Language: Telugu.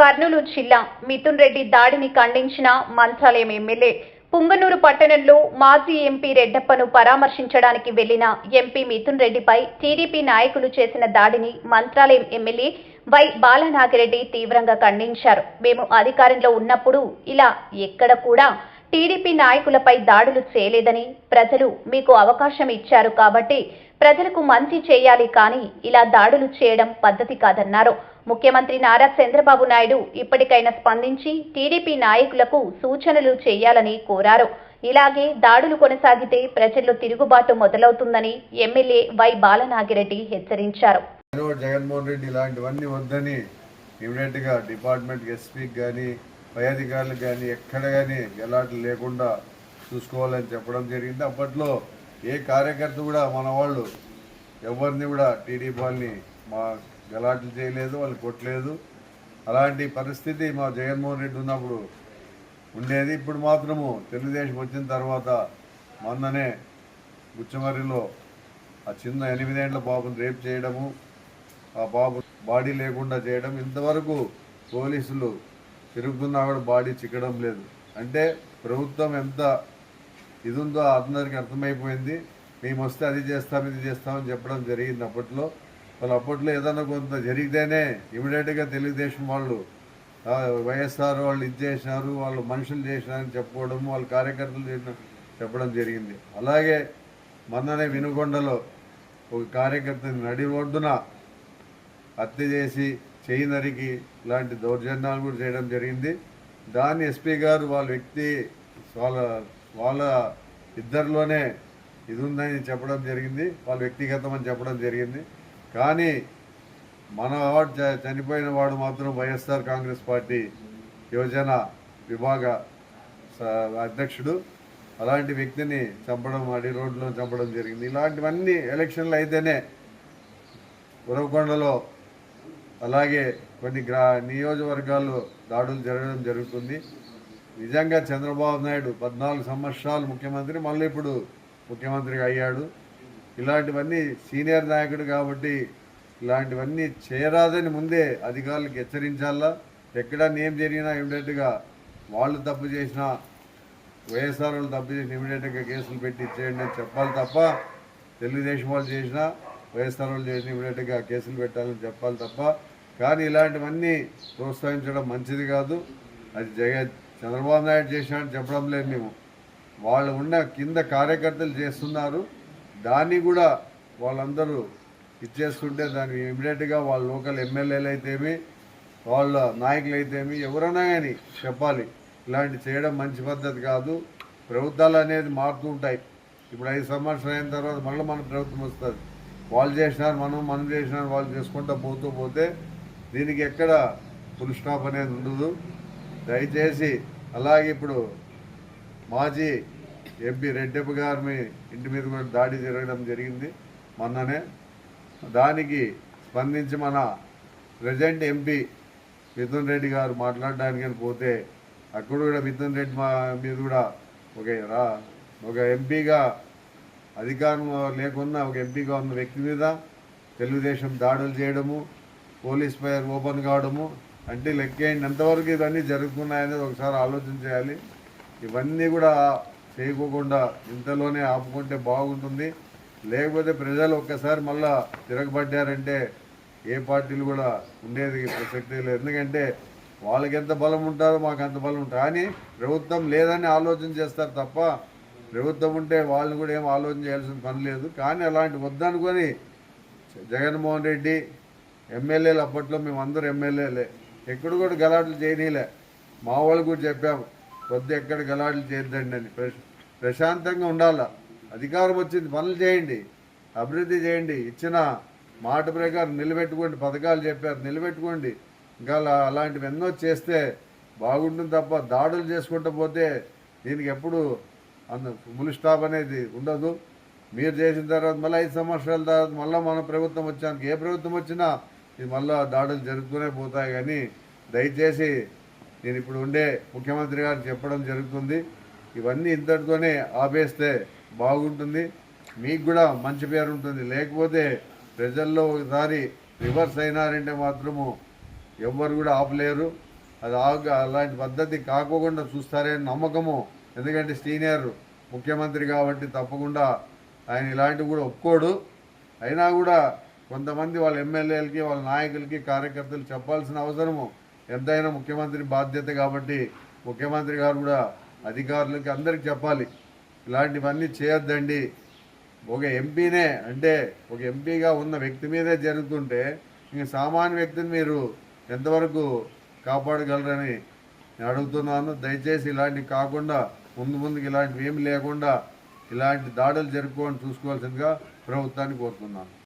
కర్నూలు జిల్లా మిథున్ రెడ్డి దాడిని ఖండించిన మంత్రాలయం ఎమ్మెల్యే పుంగనూరు పట్టణంలో మాజీ ఎంపీ రెడ్డప్పను పరామర్శించడానికి వెళ్ళిన ఎంపీ మిథున్ రెడ్డిపై టీడీపీ నాయకులు చేసిన దాడిని మంత్రాలయం ఎమ్మెల్యే వై బాలనాగిరెడ్డి తీవ్రంగా ఖండించారు. మేము అధికారంలో ఉన్నప్పుడు ఇలా ఎక్కడ కూడా టీడీపీ నాయకులపై దాడులు చేయలేదని ప్రజలు మీకు అవకాశం ఇచ్చారు కాబట్టి ప్రజలకు మంచి చేయాలి కానీ ఇలా దాడులు చేయడం పద్ధతి కాదన్నారు. ముఖ్యమంత్రి నారా చంద్రబాబు నాయుడు ఇప్పటికైనా స్పందించి టీడీపీ నాయకులకు సూచనలు చేయాలని కోరారు. ఇలాగే దాడులు కొనసాగితే ప్రజల్లో తిరుగుబాటు మొదలవుతుందని ఎమ్మెల్యే వై బాలనాగిరెడ్డి హెచ్చరించారు. జగన్మోహన్ రెడ్డి ఇలాంటివన్నీ వద్దని ఇమీడియట్గా డిపార్ట్మెంట్ ఎస్పీకి కానీ పై అధికారులకు కానీ ఎక్కడ కానీ ఎలాంటి లేకుండా చూసుకోవాలని చెప్పడం జరిగింది. అప్పట్లో ఏ కార్యకర్త కూడా మన వాళ్ళు ఎవరిని కూడా టీడీపీ వాళ్ళని మా గలాట్లు చేయలేదు వాళ్ళు కొట్టలేదు. అలాంటి పరిస్థితి మా జగన్మోహన్ రెడ్డి ఉన్నప్పుడు ఉండేది. ఇప్పుడు మాత్రము తెలుగుదేశం వచ్చిన తర్వాత మొన్ననే గుచ్చమర్రిలో ఆ చిన్న ఎనిమిదేండ్ల బాబుని రేప్ చేయడము ఆ బాబు బాడీ లేకుండా చేయడం ఇంతవరకు పోలీసులు తిరుగుతున్నా కూడా బాడీ చిక్కడం లేదు. అంటే ప్రభుత్వం ఎంత ఇది ఉందో అందరికీ అర్థమైపోయింది. మేము వస్తే అది చేస్తాం ఇది చేస్తామని చెప్పడం జరిగింది అప్పట్లో. వాళ్ళు అప్పట్లో ఏదన్నా కొంత జరిగితేనే ఇమీడియట్గా తెలుగుదేశం వాళ్ళు వైఎస్ఆర్ వాళ్ళు ఇది చేసినారు వాళ్ళు మనుషులు చేసినారని చెప్పుకోవడం వాళ్ళ కార్యకర్తలు చేసిన చెప్పడం జరిగింది. అలాగే మొన్ననే వినుకొండలో ఒక కార్యకర్తని నడి ఒడ్డున హత్య చేసి చేయి నరికి ఇలాంటి దౌర్జన్యాలు కూడా చేయడం జరిగింది. దాన్ని ఎస్పీ గారు వాళ్ళ వ్యక్తి వాళ్ళ వాళ్ళ ఇద్దరిలోనే ఇది ఉందని చెప్పడం జరిగింది. వాళ్ళ వ్యక్తిగతం అని చెప్పడం జరిగింది. కానీ మన వాడు చ- చనిపోయిన వాడు మాత్రం వైఎస్ఆర్ కాంగ్రెస్ పార్టీ యువజన విభాగ స- అధ్యక్షుడు. అలాంటి వ్యక్తిని చంపడం అడి రోడ్లో చంపడం జరిగింది. ఇలాంటివన్నీ ఎలక్షన్లు అయితేనే ఉరవకొండలో అలాగే కొన్ని గ్రా నియోజకవర్గాల్లో దాడులు జరగడం జరుగుతుంది. నిజంగా చంద్రబాబు నాయుడు పద్నాలుగు సంవత్సరాలు ముఖ్యమంత్రి మళ్ళీ ఇప్పుడు ముఖ్యమంత్రిగా అయ్యాడు. ఇలాంటివన్నీ సీనియర్ నాయకుడు కాబట్టి ఇలాంటివన్నీ చేయరాదని ముందే అధికారులకు హెచ్చరించాలా? ఎక్కడ నేమ్ జరిగినా ఇమీడియట్గా వాళ్ళు తప్పు చేసినా వైఎస్ఆర్ వాళ్ళు తప్పు చేసిన ఇమీడియట్గా కేసులు పెట్టి ఇచ్చేయండి అని చెప్పాలి తప్ప తెలుగుదేశం వాళ్ళు చేసినా వైఎస్ఆర్ వాళ్ళు చేసిన ఇమీడియట్గా కేసులు పెట్టాలని చెప్పాలి తప్ప. కానీ ఇలాంటివన్నీ ప్రోత్సహించడం మంచిది కాదు. అది జగ చంద్రబాబు నాయుడు చేసినట్టు చెప్పడం లేదు మేము. వాళ్ళు ఉన్న కింద కార్యకర్తలు చేస్తున్నారు. దాన్ని కూడా వాళ్ళందరూ ఇచ్చేస్తుంటే దాన్ని ఇమీడియట్గా వాళ్ళ లోకల్ ఎమ్మెల్యేలు అయితేమి వాళ్ళ నాయకులు అయితేమి ఎవరైనా కానీ చెప్పాలి. ఇలాంటి చేయడం మంచి పద్ధతి కాదు. ప్రభుత్వాలు అనేది మారుతూ ఉంటాయి. ఇప్పుడు ఐదు సంవత్సరాలు అయిన తర్వాత మళ్ళీ మన ప్రభుత్వం వస్తుంది. వాళ్ళు చేసినారు మనం మనం చేసినారు వాళ్ళు చేసుకుంటూ పోతూ పోతే దీనికి ఎక్కడ ఫుల్ స్టాప్ అనేది ఉండదు. దయచేసి అలాగే ఇప్పుడు మాజీ ఎంపీ రెడ్డప్ప గారి మీ ఇంటి మీద కూడా దాడి జరగడం జరిగింది. మొన్ననే దానికి స్పందించి మన ప్రజెంట్ ఎంపీ మిథున్ రెడ్డి గారు మాట్లాడడానికి అని పోతే అక్కడ కూడా మిథున్ రెడ్డి మా మీద కూడా ఒక రా ఒక ఎంపీగా అధికారం లేకున్నా ఒక ఎంపీగా ఉన్న వ్యక్తి మీద తెలుగుదేశం దాడులు చేయడము పోలీస్ ఫైర్ ఓపెన్ కావడము అంటే లెక్కేయండి ఎంతవరకు ఇవన్నీ జరుగుతున్నాయనేది ఒకసారి ఆలోచన చేయాలి. ఇవన్నీ కూడా చేయకోకుండా ఇంతలోనే ఆపుకుంటే బాగుంటుంది. లేకపోతే ప్రజలు ఒక్కసారి మళ్ళా తిరగబడ్డారంటే ఏ పార్టీలు కూడా ఉండేది ప్రసక్తి లేదు. ఎందుకంటే వాళ్ళకి ఎంత బలం ఉంటారో మాకు అంత బలం ఉంటుంది. కానీ ప్రభుత్వం లేదని ఆలోచన చేస్తారు తప్ప ప్రభుత్వం ఉంటే వాళ్ళని కూడా ఏం ఆలోచన చేయాల్సిన పని లేదు. కానీ అలాంటి వద్దనుకొని జగన్మోహన్ రెడ్డి ఎమ్మెల్యేలు అప్పట్లో మేము అందరూ ఎమ్మెల్యేలే. ఎక్కడ కూడా గలాట్లు చేయనీలే. మా వాళ్ళు కూడా చెప్పాము కొద్ది ఎక్కడ గలాట్లు చేయొద్దండి అని. ప్రశ్న ప్రశాంతంగా ఉండాల. అధికారం వచ్చింది పనులు చేయండి అభివృద్ధి చేయండి. ఇచ్చిన మాట ప్రకారం నిలబెట్టుకోండి పథకాలు చెప్పారు నిలబెట్టుకోండి. ఇంకా అలాంటివి ఎన్నో చేస్తే బాగుంటుంది తప్ప దాడులు చేసుకుంటూ పోతే దీనికి ఎప్పుడు అంత ఫుల్ స్టాప్ అనేది ఉండదు. మీరు చేసిన తర్వాత మళ్ళీ ఐదు సంవత్సరాల తర్వాత మళ్ళీ మన ప్రభుత్వం వచ్చానికి ఏ ప్రభుత్వం వచ్చినా ఇది మళ్ళీ దాడులు జరుగుతూనే పోతాయి. కానీ దయచేసి నేను ఇప్పుడు ఉండే ముఖ్యమంత్రి గారు చెప్పడం జరుగుతుంది. ఇవన్నీ ఇంతటితోనే ఆపేస్తే బాగుంటుంది. మీకు కూడా మంచి పేరు ఉంటుంది. లేకపోతే ప్రజల్లో ఒకసారి రివర్స్ అయినారంటే మాత్రము ఎవ్వరు కూడా ఆపలేరు. అది ఆగ అలాంటి పద్ధతి కాకోకుండా చూస్తారని నమ్మకము. ఎందుకంటే సీనియర్ ముఖ్యమంత్రి కాబట్టి తప్పకుండా ఆయన ఇలాంటివి కూడా ఒప్పుకోడు. అయినా కూడా కొంతమంది వాళ్ళ ఎమ్మెల్యేలకి వాళ్ళ నాయకులకి కార్యకర్తలు చెప్పాల్సిన అవసరము. ఎంతైనా ముఖ్యమంత్రి బాధ్యత కాబట్టి ముఖ్యమంత్రి గారు కూడా అధికారులకి అందరికి చెప్పాలి. ఇలాంటివన్నీ చేయొద్దండి. ఒక ఎంపీనే అంటే ఒక ఎంపీగా ఉన్న వ్యక్తి మీదే జరుగుతుంటే ఇంక సామాన్య వ్యక్తిని మీరు ఎంతవరకు కాపాడగలరని నేను అడుగుతున్నాను. దయచేసి ఇలాంటివి కాకుండా ముందు ముందుకు ఇలాంటివి ఏమి లేకుండా ఇలాంటి దాడులు జరుపుకోవాలని చూసుకోవాల్సిందిగా ప్రభుత్వాన్ని కోరుతున్నాను.